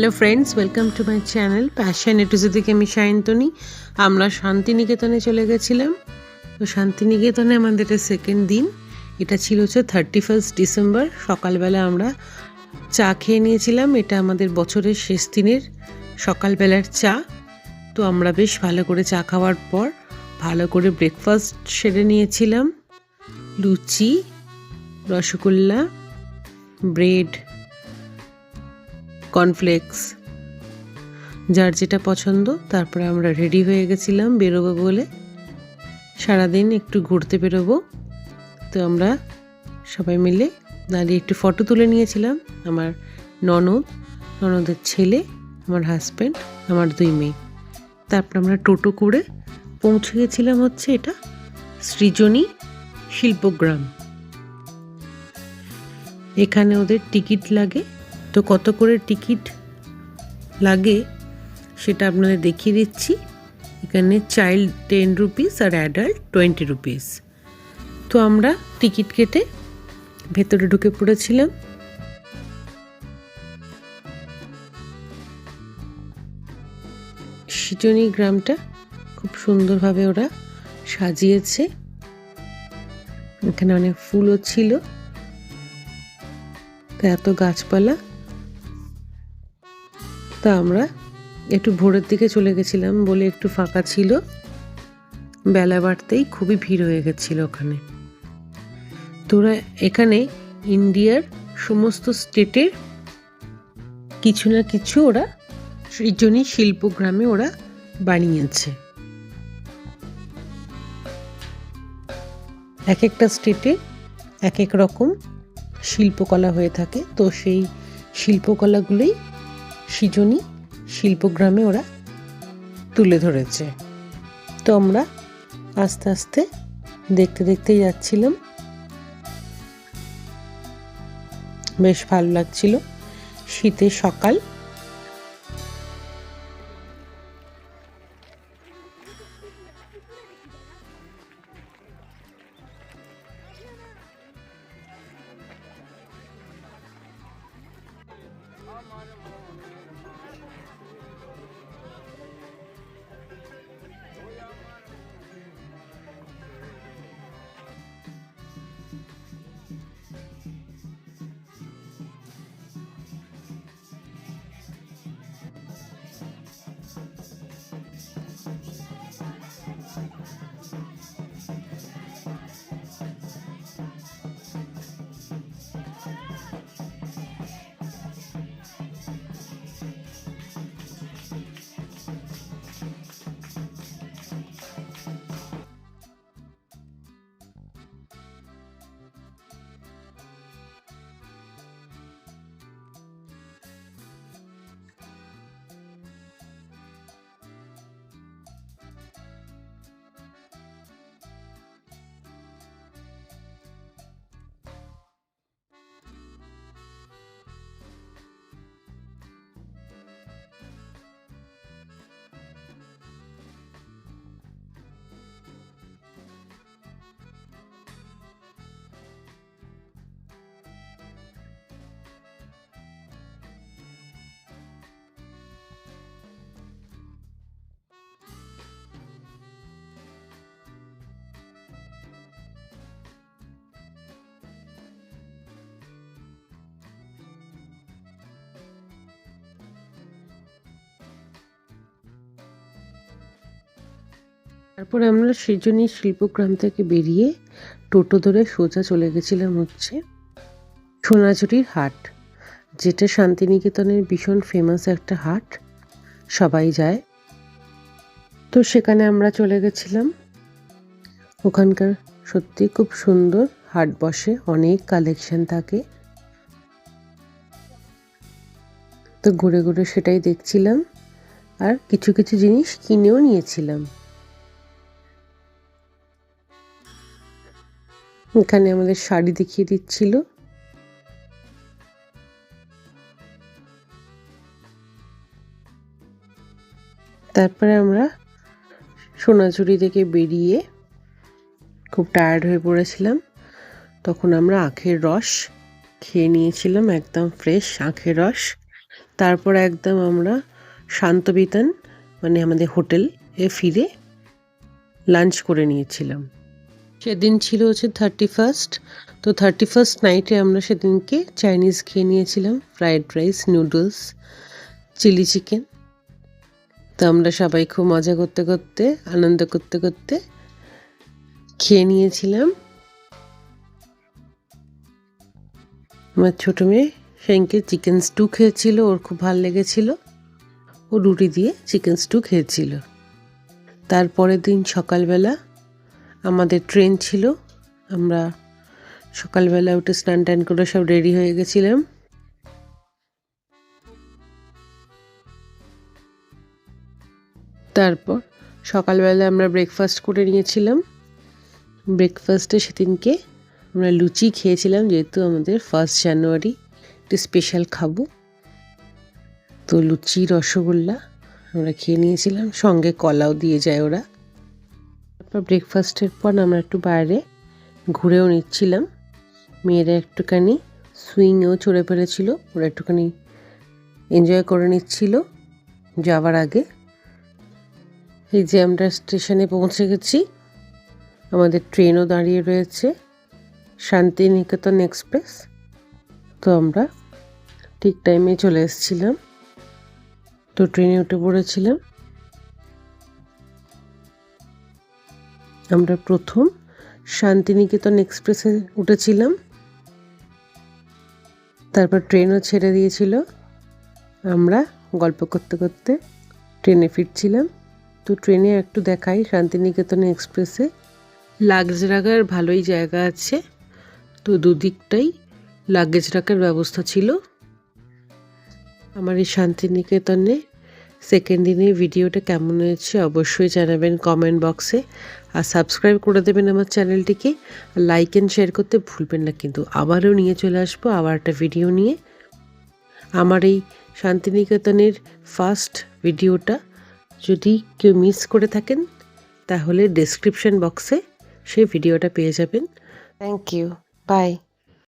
Hello friends welcome to my channel passion A to Z থেকে আমি সায়ন্তনী আমরা শান্তিনিকেতনে চলে গেছিলাম। তো শান্তিনিকেতনে আমাদের এটা সেকেন্ড দিন। এটা ছিল হচ্ছে থার্টি ফার্স্ট ডিসেম্বর সকালবেলা আমরা চা খেয়ে নিয়েছিলাম। এটা আমাদের বছরের শেষ দিনের সকালবেলার চা। তো আমরা বেশ ভালো করে চা খাওয়ার পর ভালো করে ব্রেকফাস্ট সেরে নিয়েছিলাম। লুচি, রসগোল্লা ব্রেড কর্নফ্লেক্স যার যেটা পছন্দ, তারপরে আমরা রেডি হয়ে গেছিলাম বেরোবো বলে। সারাদিন একটু ঘুরতে বেরোবো। তো আমরা সবাই মিলে দাঁড়িয়ে একটু ফটো তুলে নিয়েছিলাম। আমার ননদ, ননদের ছেলে, আমার হাজব্যান্ড আমার দুই মেয়ে। তারপর আমরা টোটো করে পৌঁছে গেছিলাম হচ্ছে এটা সৃজনী শিল্পগ্রাম। এখানে ওদের টিকিট লাগে। তো কত করে টিকিট লাগে সেটা আপনাদের দেখিয়ে দিচ্ছি। এখানে চাইল্ড টেন রুপিস আর অ্যাডাল্ট টোয়েন্টি রুপিস। তো আমরা টিকিট কেটে ভেতরে ঢুকে পড়েছিলাম। সিজনি গ্রামটা খুব সুন্দরভাবে ওরা সাজিয়েছে। এখানে অনেক ফুলও ছিল। এত গাছপালা। তা আমরা। একটু ভোরের দিকে চলে গেছিলাম বলে একটু ফাঁকা ছিল। বেলা বাড়তেই খুবই ভিড় হয়ে গেছিল ওখানে। তোরা এখানে ইন্ডিয়ার সমস্ত স্টেটের কিছু না কিছু ওরা সৃজনী শিল্পগ্রামে ওরা বানিয়েছে। এক একটা স্টেটে এক এক রকম শিল্পকলা হয়ে থাকে। তো সেই শিল্পকলাগুলোই সৃজনী শিল্পগ্রামে ওরা তুলে ধরেছে। তো আমরা আস্তে আস্তে দেখতে দেখতে যাচ্ছিলাম। বেশ ভালো লাগছিল। শীতের সকাল তারপরে আমরা সৃজনী শিল্পগ্রাম থেকে বেরিয়ে টোটো ধরে সোজা চলে গেছিলাম হচ্ছে সোনাঝুরির হাট, যেটা শান্তিনিকেতনের ভীষণ ফেমাস একটা হাট, সবাই যায়। তো সেখানে আমরা চলে গেছিলাম। ওখানকার সত্যি খুব সুন্দর হাট বসে, অনেক কালেকশন থাকে। তো ঘুরে ঘুরে সেটাই দেখছিলাম। আর কিছু কিছু জিনিস কিনেও নিয়েছিলাম। এখানে আমাদের শাড়ি দেখিয়ে দিচ্ছিল। তারপরে আমরা সোনাঝুরি থেকে বেরিয়ে খুব টায়ার্ড হয়ে পড়েছিলাম। তখন আমরা আখের রস খেয়ে নিয়েছিলাম, একদম ফ্রেশ আখের রস। তারপর একদম আমরা শান্তবিতান মানে আমাদের হোটেল ফিরে লাঞ্চ করে নিয়েছিলাম। সেদিন ছিল হচ্ছে থার্টি ফার্স্ট তো থার্টি ফার্স্ট নাইটে আমরা সেদিনকে চাইনিজ খেয়ে নিয়েছিলাম fried rice noodles chilli chicken তো আমরা সবাই খুব মজা করতে করতে, আনন্দ করতে করতে খেয়ে নিয়েছিলাম। আমার ছোটো মেয়ে সেদিনকে চিকেন স্টু খেয়েছিল, ওর খুব ভালো লেগেছিল। ও রুটি দিয়ে চিকেন স্টু খেয়েছিল। তারপরের দিন সকালবেলা আমাদের ট্রেন ছিল। আমরা সকালবেলা উঠে স্নান টান করে সব রেডি হয়ে গেছিলাম। তারপর সকালবেলা আমরা ব্রেকফাস্ট করে নিয়েছিলাম। ব্রেকফাস্টে সেদিনকে আমরা লুচি খেয়েছিলাম, যেহেতু আমাদের ফার্স্ট জানুয়ারি একটু স্পেশাল খাব। তো লুচি, রসগোল্লা আমরা খেয়ে নিয়েছিলাম। সঙ্গে কলাও দিয়ে যায় ওরা। ব্রেকফাস্টের পর আমরা একটু বাইরে ঘুরেও নিচ্ছিলাম। মেয়েরা একটুখানি সুইংয়েও চড়ে ফেলেছিল, ওরা একটুখানি এনজয় করে নিচ্ছিল যাওয়ার আগে। এই যে আমরা স্টেশনে পৌঁছে গেছি, আমাদের ট্রেনও দাঁড়িয়ে রয়েছে, শান্তিনিকেতন এক্সপ্রেস। তো আমরা ঠিক টাইমে চলে এসেছিলাম। তো ট্রেনে উঠে পড়েছিলাম। আমরা প্রথম শান্তিনিকেতন এক্সপ্রেসে উঠেছিলাম। তারপর ট্রেনও ছেড়ে দিয়েছিল। আমরা গল্প করতে করতে ট্রেনে ফিরছিলাম। তো ট্রেনে একটু দেখাই শান্তিনিকেতন এক্সপ্রেসে। লাগেজ রাখার ভালোই জায়গা আছে। তো দুদিকটাই লাগেজ রাখার ব্যবস্থা ছিল। আমার এই শান্তিনিকেতনে সেকেন্ড দিনের ভিডিওটা কেমন হয়েছে অবশ্যই জানাবেন কমেন্ট বক্সে আর সাবস্ক্রাইব করে দেবেন আমার চ্যানেলটিকে লাইক অ্যান্ড শেয়ার করতে ভুলবেন না কিন্তু আবারও নিয়ে চলে আসব আবার একটা ভিডিও নিয়ে। আমার এই শান্তিনিকেতনের ফার্স্ট ভিডিওটা যদি কেউ মিস করে থাকেন, তাহলে ডেসক্রিপশন বক্সে সেই ভিডিওটা পেয়ে যাবেন। Thank you by